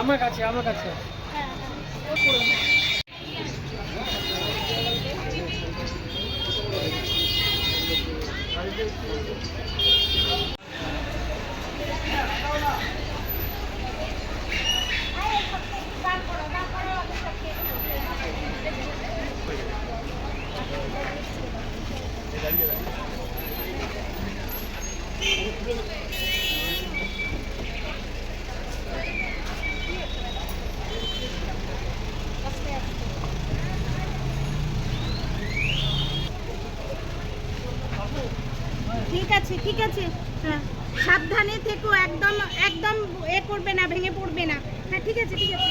আমার কাছে আমার কাছে। ঠিক আছে ঠিক আছে। হ্যাঁ সাবধানে থেকো, একদম একদম এ করবে না, ভেঙে পড়বে না। হ্যাঁ ঠিক আছে ঠিক আছে।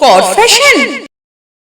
কর ফ্যাশন